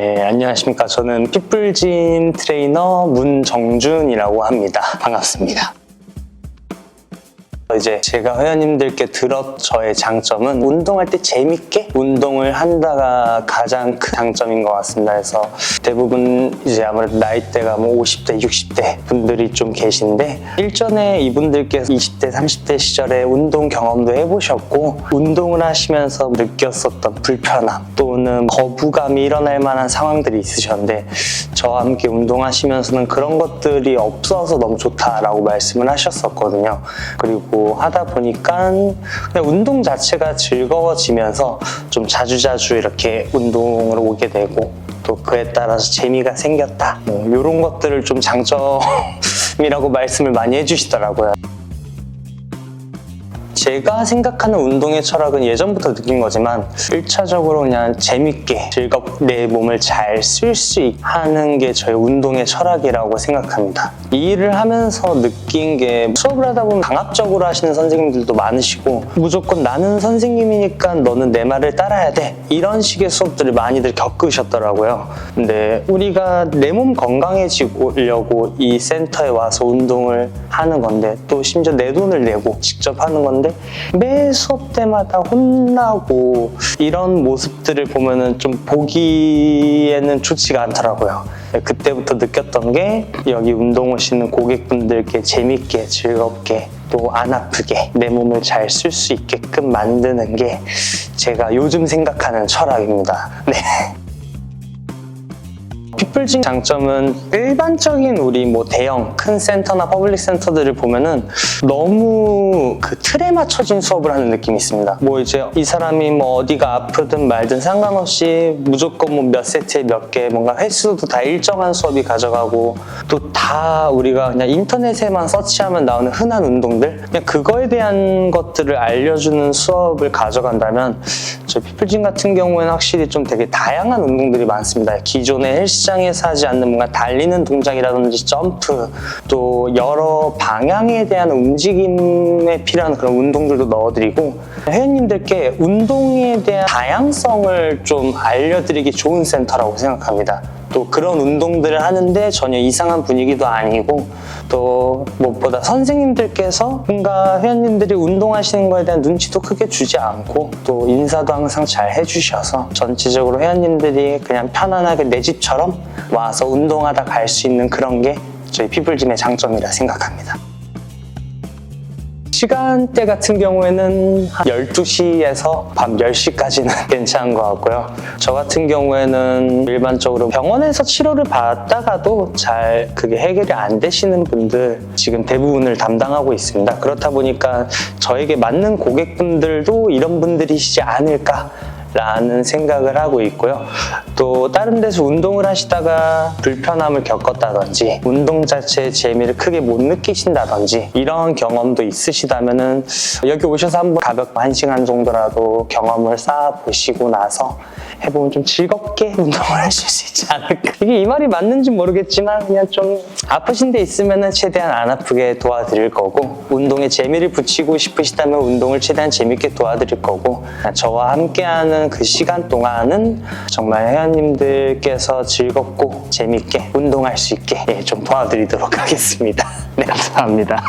네, 안녕하십니까. 저는 핏불진 트레이너 문정준이라고 합니다. 반갑습니다. 이제 제가 회원님들께 들었 저의 장점은 운동할 때 재밌게 운동을 한다가 가장 큰 장점인 것 같습니다. 그래서 대부분 이제 아무래도 나이대가 뭐 50대, 60대 분들이 좀 계신데 일전에 이분들께서 20대, 30대 시절에 운동 경험도 해보셨고 운동을 하시면서 느꼈었던 불편함 또는 거부감이 일어날 만한 상황들이 있으셨는데 저와 함께 운동하시면서는 그런 것들이 없어서 너무 좋다라고 말씀을 하셨었거든요. 그리고 하다 보니까 그냥 운동 자체가 즐거워지면서 좀 자주자주 이렇게 운동을 오게 되고 또 그에 따라서 재미가 생겼다. 뭐 이런 것들을 좀 장점이라고 말씀을 많이 해주시더라고요. 제가 생각하는 운동의 철학은 예전부터 느낀 거지만 1차적으로 그냥 재밌게 즐겁게 내 몸을 잘 쓸 수 하는 게 저의 운동의 철학이라고 생각합니다. 이 일을 하면서 느낀 게 수업을 하다 보면 강압적으로 하시는 선생님들도 많으시고 무조건 나는 선생님이니까 너는 내 말을 따라야 돼 이런 식의 수업들을 많이들 겪으셨더라고요. 근데 우리가 내 몸 건강해지려고 이 센터에 와서 운동을 하는 건데 또 심지어 내 돈을 내고 직접 하는 건데 매 수업 때마다 혼나고 이런 모습들을 보면은 좀 보기에는 좋지가 않더라고요. 그때부터 느꼈던 게 여기 운동 오시는 고객분들께 재밌게 즐겁게 또 안 아프게 내 몸을 잘 쓸 수 있게끔 만드는 게 제가 요즘 생각하는 철학입니다. 네. 핏불진 장점은 일반적인 우리 뭐 대형 큰 센터나 퍼블릭 센터들을 보면은 너무 그 틀에 맞춰진 수업을 하는 느낌이 있습니다. 뭐 이제 이 사람이 뭐 어디가 아프든 말든 상관없이 무조건 뭐 몇 세트에 몇 개 뭔가 횟수도 다 일정한 수업이 가져가고 또 다 우리가 그냥 인터넷에만 서치하면 나오는 흔한 운동들 그냥 그거에 대한 것들을 알려주는 수업을 가져간다면 저 피플진 같은 경우에는 확실히 좀 되게 다양한 운동들이 많습니다. 기존의 헬스장에서 하지 않는 뭔가 달리는 동작이라든지 점프 또 여러 방향에 대한 움직임에 필요한 그런 운동들도 넣어드리고 회원님들께 운동에 대한 다양성을 좀 알려드리기 좋은 센터라고 생각합니다. 또 그런 운동들을 하는데 전혀 이상한 분위기도 아니고 또 무엇보다 선생님들께서 뭔가 회원님들이 운동하시는 거에 대한 눈치도 크게 주지 않고 또 인사도 항상 잘 해주셔서 전체적으로 회원님들이 그냥 편안하게 내 집처럼 와서 운동하다 갈 수 있는 그런 게 저희 피플짐의 장점이라 생각합니다. 시간대 같은 경우에는 한 12시에서 밤 10시까지는 괜찮은 것 같고요. 저 같은 경우에는 일반적으로 병원에서 치료를 받다가도 잘 그게 해결이 안 되시는 분들 지금 대부분을 담당하고 있습니다. 그렇다 보니까 저에게 맞는 고객분들도 이런 분들이시지 않을까 라는 생각을 하고 있고요. 또 다른 데서 운동을 하시다가 불편함을 겪었다든지 운동 자체의 재미를 크게 못 느끼신다든지 이런 경험도 있으시다면은 여기 오셔서 한번 가볍게 한 시간 정도라도 경험을 쌓아 보시고 나서 해보면 좀 즐겁게 운동을 하실 수 있지 않을까. 이게 이 말이 맞는지 모르겠지만 그냥 좀 아프신 데 있으면은 최대한 안 아프게 도와드릴 거고 운동에 재미를 붙이고 싶으시다면 운동을 최대한 재밌게 도와드릴 거고 저와 함께 하는 그 시간 동안은 정말 회원님들께서 즐겁고 재밌게 운동할 수 있게 예, 좀 도와드리도록 하겠습니다. 네, 감사합니다.